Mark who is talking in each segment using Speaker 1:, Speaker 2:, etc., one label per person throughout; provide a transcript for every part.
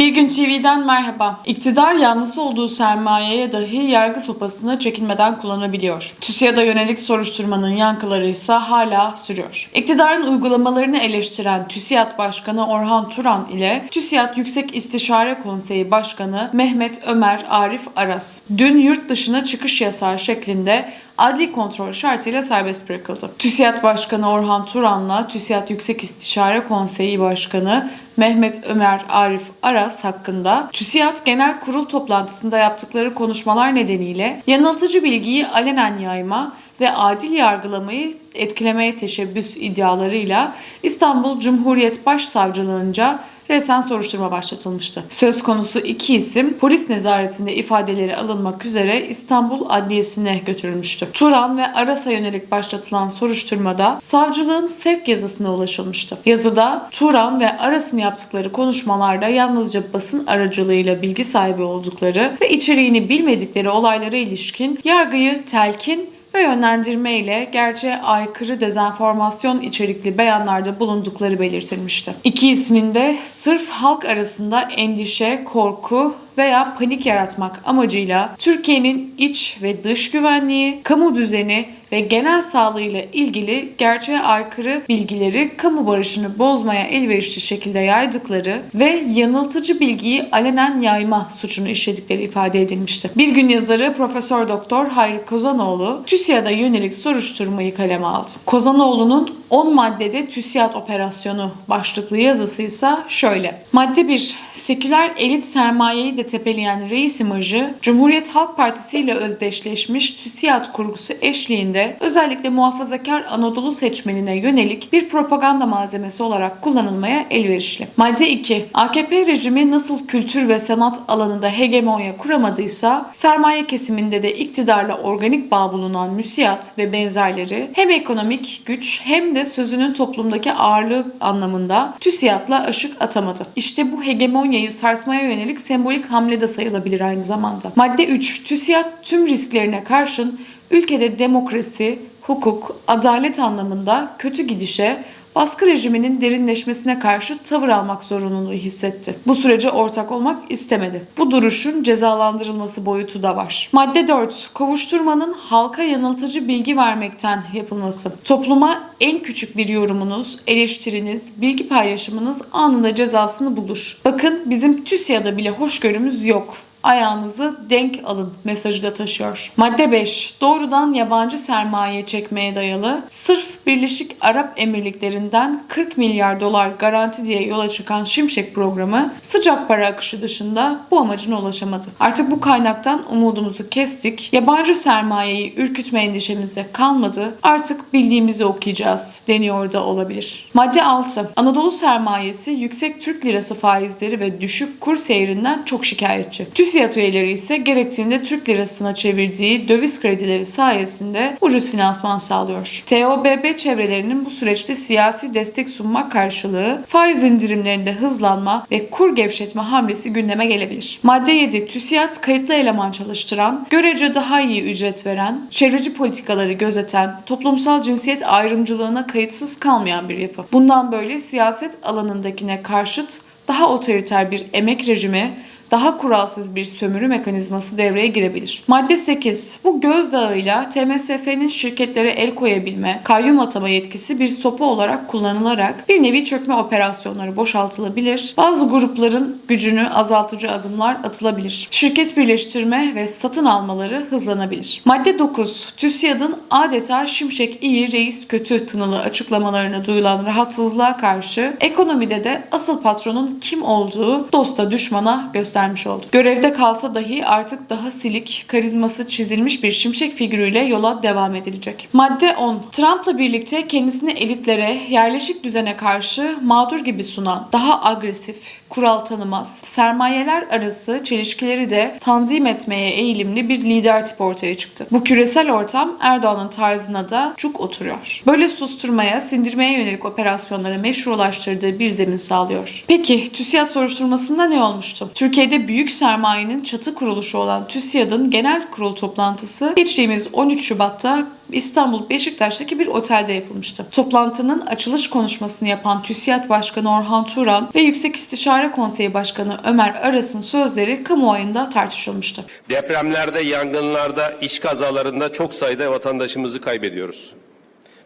Speaker 1: Bir gün TV'den merhaba. İktidar yanlısı olduğu sermayeye dahi yargı sopasını çekinmeden kullanabiliyor. TÜSİAD'a yönelik soruşturmanın yankıları ise hala sürüyor. İktidarın uygulamalarını eleştiren TÜSİAD Başkanı Orhan Turan ile TÜSİAD Yüksek İstişare Konseyi Başkanı Mehmet Ömer Arif Aras dün yurt dışına çıkış yasağı şeklinde adli kontrol şartıyla serbest bırakıldı. TÜSİAD Başkanı Orhan Turan'la TÜSİAD Yüksek İstişare Konseyi Başkanı Mehmet Ömer Arif Aras hakkında TÜSİAD Genel Kurul toplantısında yaptıkları konuşmalar nedeniyle yanıltıcı bilgiyi alenen yayma ve adil yargılamayı etkilemeye teşebbüs iddialarıyla İstanbul Cumhuriyet Başsavcılığınca resen soruşturma başlatılmıştı. Söz konusu iki isim polis nezaretinde ifadeleri alınmak üzere İstanbul Adliyesi'ne götürülmüştü. Turan ve Aras'a yönelik başlatılan soruşturmada savcılığın sevk yazısına ulaşılmıştı. Yazıda Turan ve Aras'ın yaptıkları konuşmalarda yalnızca basın aracılığıyla bilgi sahibi oldukları ve içeriğini bilmedikleri olaylara ilişkin yargıyı telkin ve yönlendirme ile gerçeğe aykırı dezenformasyon içerikli beyanlarda bulundukları belirtilmişti. İki isminde sırf halk arasında endişe, korku veya panik yaratmak amacıyla Türkiye'nin iç ve dış güvenliği, kamu düzeni ve genel sağlığıyla ilgili gerçeğe aykırı bilgileri kamu barışını bozmaya elverişli şekilde yaydıkları ve yanıltıcı bilgiyi alenen yayma suçunu işledikleri ifade edilmişti. Bir gün yazarı Profesör Doktor Hayri Kozanoğlu TÜSİAD'a yönelik soruşturmayı kaleme aldı. Kozanoğlu'nun 10 maddede TÜSİAD operasyonu başlıklı yazısı ise şöyle. Madde 1. Seküler elit sermayeyi de tepeleyen reis imajı, Cumhuriyet Halk Partisi ile özdeşleşmiş TÜSİAD kurgusu eşliğinde özellikle muhafazakar Anadolu seçmenine yönelik bir propaganda malzemesi olarak kullanılmaya elverişli. Madde 2. AKP rejimi nasıl kültür ve sanat alanında hegemonya kuramadıysa, sermaye kesiminde de iktidarla organik bağ bulunan müsiyat ve benzerleri hem ekonomik güç hem de sözünün toplumdaki ağırlığı anlamında TÜSİAD'la aşık atamadı. İşte bu hegemonyayı sarsmaya yönelik sembolik hamle de sayılabilir aynı zamanda. Madde 3. TÜSİAD tüm risklerine karşın ülkede demokrasi, hukuk, adalet anlamında kötü gidişe, baskı rejiminin derinleşmesine karşı tavır almak zorunluluğu hissetti. Bu sürece ortak olmak istemedi. Bu duruşun cezalandırılması boyutu da var. Madde 4. Kovuşturmanın halka yanıltıcı bilgi vermekten yapılması. Topluma en küçük bir yorumunuz, eleştiriniz, bilgi paylaşımınız anında cezasını bulur. Bakın bizim TÜSİAD'a bile hoşgörümüz yok ayağınızı denk alın mesajı da taşıyor. Madde 5. Doğrudan yabancı sermaye çekmeye dayalı sırf Birleşik Arap Emirlikleri'nden 40 milyar dolar garanti diye yola çıkan Şimşek programı sıcak para akışı dışında bu amacına ulaşamadı. Artık bu kaynaktan umudumuzu kestik. Yabancı sermayeyi ürkütme endişemiz de kalmadı. Artık bildiğimizi okuyacağız deniyor da olabilir. Madde 6. Anadolu sermayesi yüksek Türk lirası faizleri ve düşük kur seyrinden çok şikayetçi. TÜSİAD üyeleri ise gerektiğinde Türk lirasına çevirdiği döviz kredileri sayesinde ucuz finansman sağlıyor. TOBB çevrelerinin bu süreçte siyasi destek sunmak karşılığı faiz indirimlerinde hızlanma ve kur gevşetme hamlesi gündeme gelebilir. Madde 7. TÜSİAD kayıtlı eleman çalıştıran, görece daha iyi ücret veren, çevreci politikaları gözeten, toplumsal cinsiyet ayrımcılığına kayıtsız kalmayan bir yapı. Bundan böyle siyaset alanındakine karşıt daha otoriter bir emek rejimi, daha kuralsız bir sömürü mekanizması devreye girebilir. Madde 8. Bu gözdağıyla TMSF'nin şirketlere el koyabilme, kayyum atama yetkisi bir sopa olarak kullanılarak bir nevi çökme operasyonları boşaltılabilir. Bazı grupların gücünü azaltıcı adımlar atılabilir. Şirket birleştirme ve satın almaları hızlanabilir. Madde 9. TÜSİAD'ın adeta şimşek iyi reis kötü tınılı açıklamalarına duyulan rahatsızlığa karşı ekonomide de asıl patronun kim olduğu dosta düşmana göster göstermiş oldu. Görevde kalsa dahi artık daha silik, karizması çizilmiş bir şimşek figürüyle yola devam edilecek. Madde 10. Trump'la birlikte kendisini elitlere, yerleşik düzene karşı mağdur gibi sunan, daha agresif, kural tanımaz, sermayeler arası çelişkileri de tanzim etmeye eğilimli bir lider tipi ortaya çıktı. Bu küresel ortam Erdoğan'ın tarzına da çok oturuyor. Böyle susturmaya, sindirmeye yönelik operasyonlara meşrulaştırdığı bir zemin sağlıyor. Peki TÜSİAD soruşturmasında ne olmuştu? Türkiye'de büyük sermayenin çatı kuruluşu olan TÜSİAD'ın genel kurul toplantısı geçtiğimiz 13 Şubat'ta İstanbul Beşiktaş'taki bir otelde yapılmıştı. Toplantının açılış konuşmasını yapan TÜSİAD Başkanı Orhan Turan ve Yüksek İstişare Konseyi Başkanı Ömer Aras'ın sözleri kamuoyunda tartışılmıştı.
Speaker 2: Depremlerde, yangınlarda, iş kazalarında çok sayıda vatandaşımızı kaybediyoruz.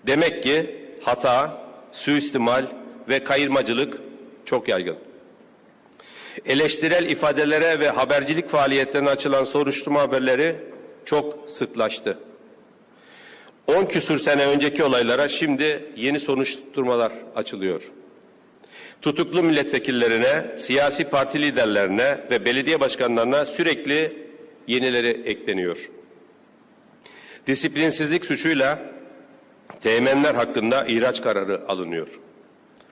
Speaker 2: Demek ki hata, suistimal ve kayırmacılık çok yaygın. Eleştirel ifadelere ve habercilik faaliyetlerine açılan soruşturma haberleri çok sıklaştı. 10 küsür sene önceki olaylara şimdi yeni soruşturmalar açılıyor. Tutuklu milletvekillerine, siyasi parti liderlerine ve belediye başkanlarına sürekli yenileri ekleniyor. Disiplinsizlik suçuyla teğmenler hakkında ihraç kararı alınıyor.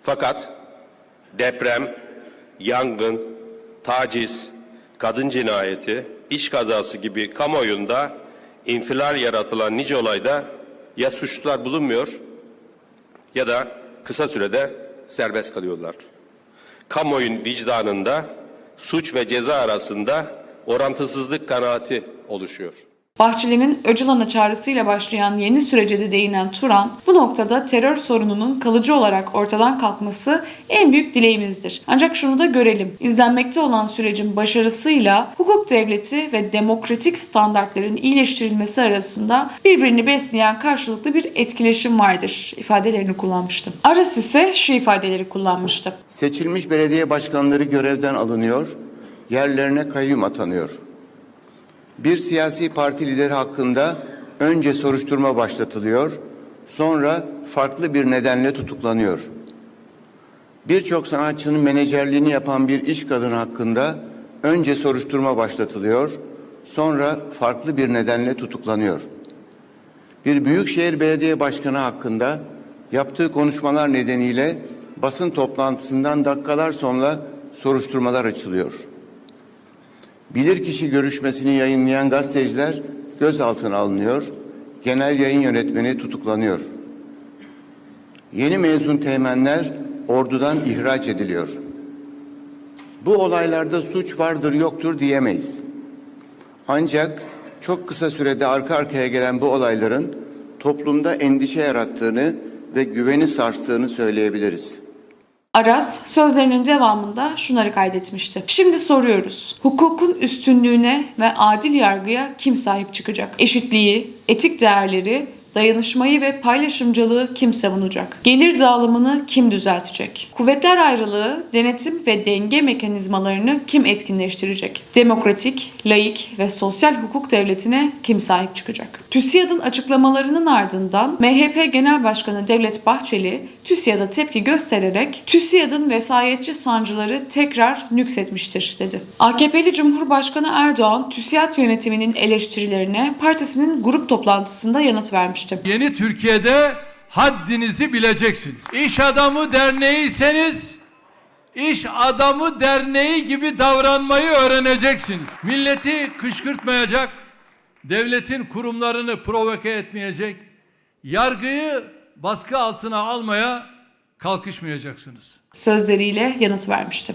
Speaker 2: Fakat deprem, yangın, taciz, kadın cinayeti, iş kazası gibi kamuoyunda infilal yaratılan nice olayda ya suçlular bulunmuyor ya da kısa sürede serbest kalıyorlar. Kamuoyun vicdanında suç ve ceza arasında orantısızlık kanaati oluşuyor.
Speaker 1: Bahçeli'nin Öcalan'a çağrısıyla başlayan yeni sürece de değinen Turan, bu noktada terör sorununun kalıcı olarak ortadan kalkması en büyük dileğimizdir. Ancak şunu da görelim, izlenmekte olan sürecin başarısıyla hukuk devleti ve demokratik standartların iyileştirilmesi arasında birbirini besleyen karşılıklı bir etkileşim vardır ifadelerini kullanmıştı. Aras ise şu ifadeleri kullanmıştı.
Speaker 3: Seçilmiş belediye başkanları görevden alınıyor, yerlerine kayyum atanıyor. Bir siyasi parti lideri hakkında önce soruşturma başlatılıyor, sonra farklı bir nedenle tutuklanıyor. Birçok sanatçının menajerliğini yapan bir iş kadını hakkında önce soruşturma başlatılıyor, sonra farklı bir nedenle tutuklanıyor. Bir büyükşehir belediye başkanı hakkında yaptığı konuşmalar nedeniyle basın toplantısından dakikalar sonra soruşturmalar açılıyor. Bilirkişi görüşmesini yayınlayan gazeteciler gözaltına alınıyor, genel yayın yönetmeni tutuklanıyor. Yeni mezun teğmenler ordudan ihraç ediliyor. Bu olaylarda suç vardır yoktur diyemeyiz. Ancak çok kısa sürede arka arkaya gelen bu olayların toplumda endişe yarattığını ve güveni sarstığını söyleyebiliriz.
Speaker 1: Aras sözlerinin devamında şunları kaydetmişti. Şimdi soruyoruz. Hukukun üstünlüğüne ve adil yargıya kim sahip çıkacak? Eşitliği, etik değerleri, dayanışmayı ve paylaşımcılığı kim savunacak? Gelir dağılımını kim düzeltecek? Kuvvetler ayrılığı, denetim ve denge mekanizmalarını kim etkinleştirecek? Demokratik, laik ve sosyal hukuk devletine kim sahip çıkacak? TÜSİAD'ın açıklamalarının ardından MHP Genel Başkanı Devlet Bahçeli TÜSİAD'a tepki göstererek TÜSİAD'ın vesayetçi sancıları tekrar nüksetmiştir dedi. AKP'li Cumhurbaşkanı Erdoğan TÜSİAD yönetiminin eleştirilerine partisinin grup toplantısında yanıt vermişti.
Speaker 4: Yeni Türkiye'de haddinizi bileceksiniz. İş adamı derneğiyseniz iş adamı derneği gibi davranmayı öğreneceksiniz. Milleti kışkırtmayacak, devletin kurumlarını provoke etmeyecek, yargıyı baskı altına almaya kalkışmayacaksınız.
Speaker 1: Sözleriyle yanıt vermişti.